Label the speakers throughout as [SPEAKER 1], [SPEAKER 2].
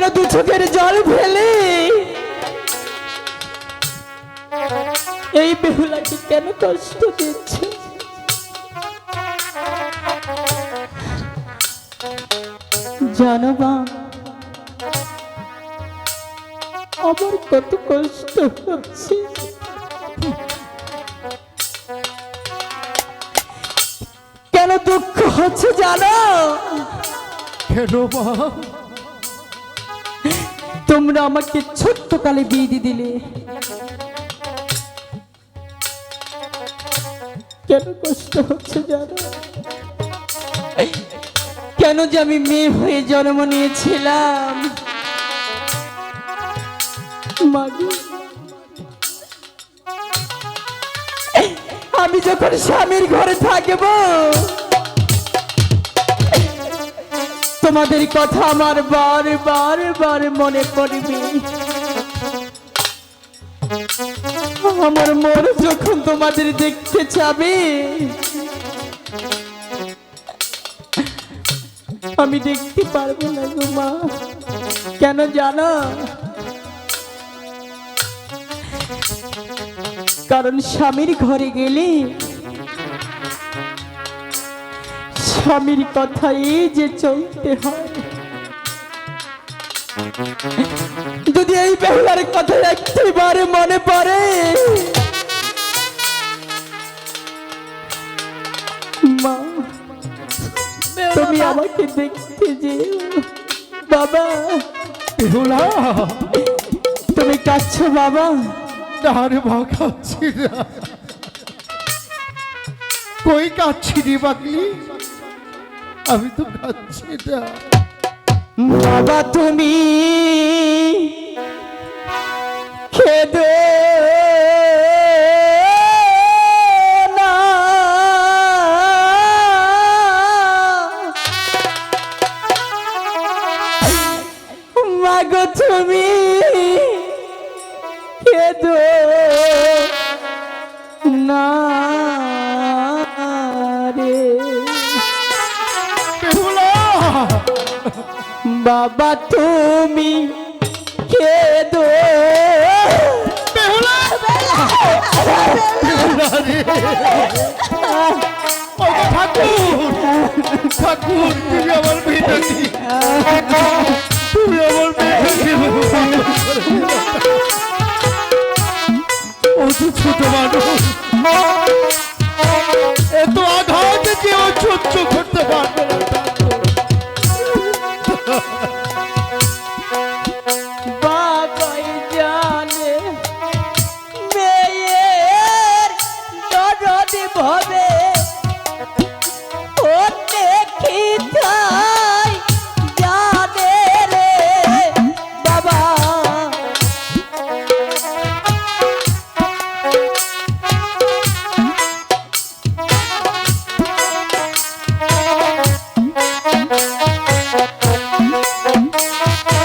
[SPEAKER 1] কেন দু চোখের জল ফেলে। এই বেহুলাকে কেন কষ্ট দিচ্ছে? জানো মা, আমার কত কষ্ট হচ্ছে। কেন দুঃখ হচ্ছে জানো?
[SPEAKER 2] কেন মা?
[SPEAKER 1] তোমরা আমাকে ছোট্ট কালে বিয়ে দিয়ে দিলে। কেন কষ্ট হচ্ছে জানো? কেন যে আমি মেয়ে হয়ে জন্ম নিয়েছিলাম? আমি যখন স্বামীর ঘরে থাকব তোমাদের কথা আমার বার বার বার মনে পড়বে। আমার মন যখন তোমাদের দেখতে চাবে, আমি দেখতে পারব না গো মা। কেন জানো? কারণ স্বামীর ঘরে গেলে স্বামীর কথাই যে চলতে হয়। যদি এই বেহুলার কথা একটিবারে মনে পড়ে মা তুমি আমাকে দেখতে যে বাবা।
[SPEAKER 2] বেহুলা।
[SPEAKER 1] তুমি কাঁদছো বাবা।
[SPEAKER 2] না রে মা কাচ্ছি না। কই কাচ্ছি রে পাগলি? আমি তো খাচ্ছি না।
[SPEAKER 1] বাবা তুমি খেদো বাবা তুমি খেদো
[SPEAKER 2] ঠাকুর। ঠাকুর তুমি আমার তুমি আমার Thank you.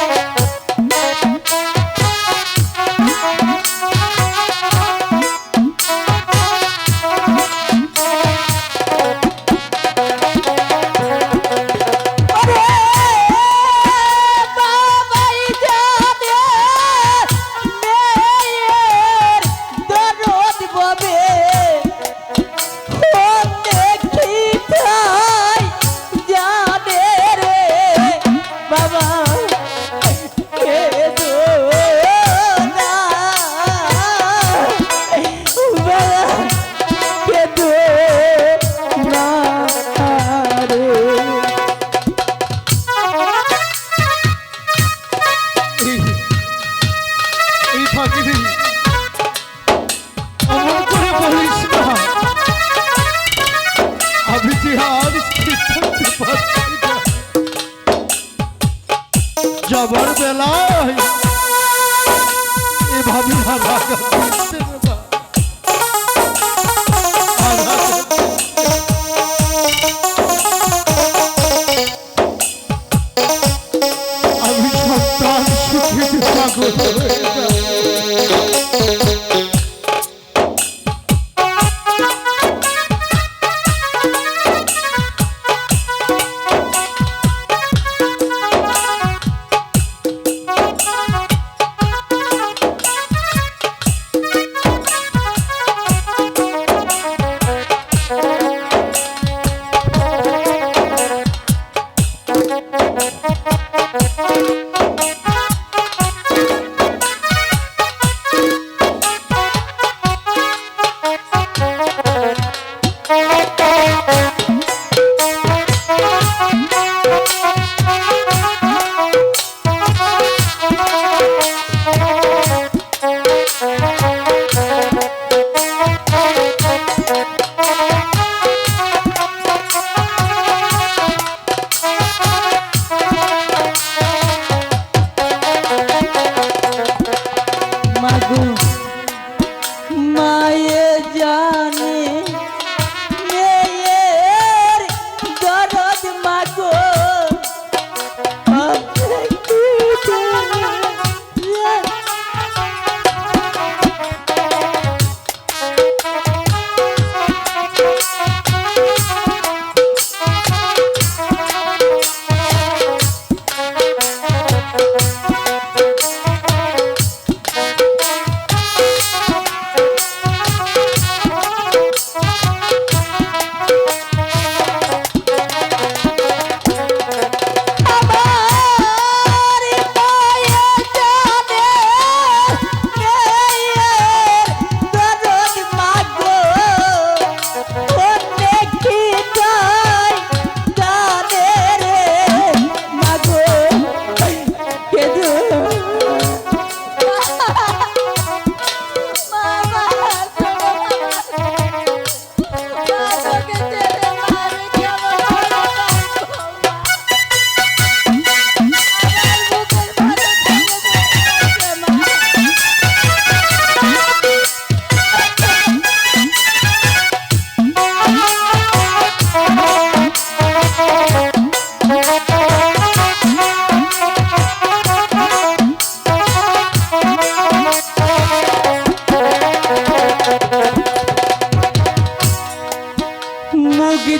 [SPEAKER 2] আর না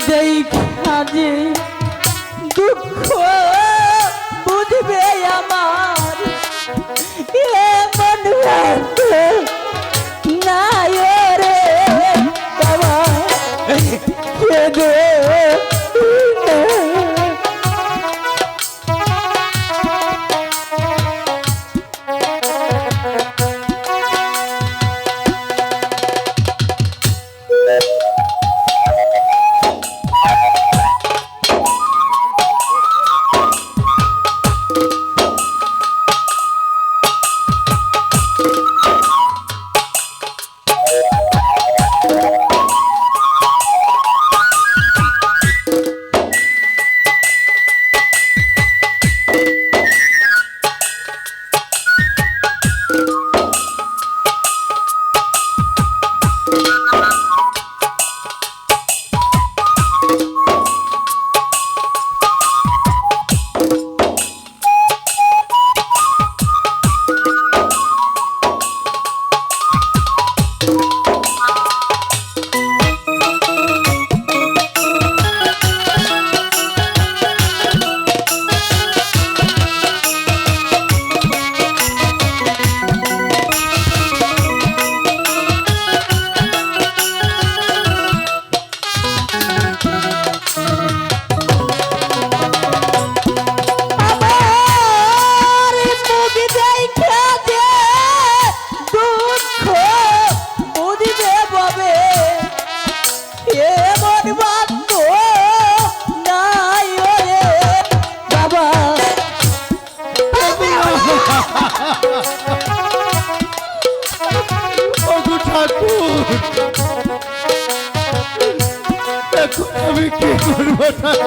[SPEAKER 1] যেই কাজে দুঃখ
[SPEAKER 2] বুঝবে আমার? এ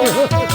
[SPEAKER 2] জীবনটা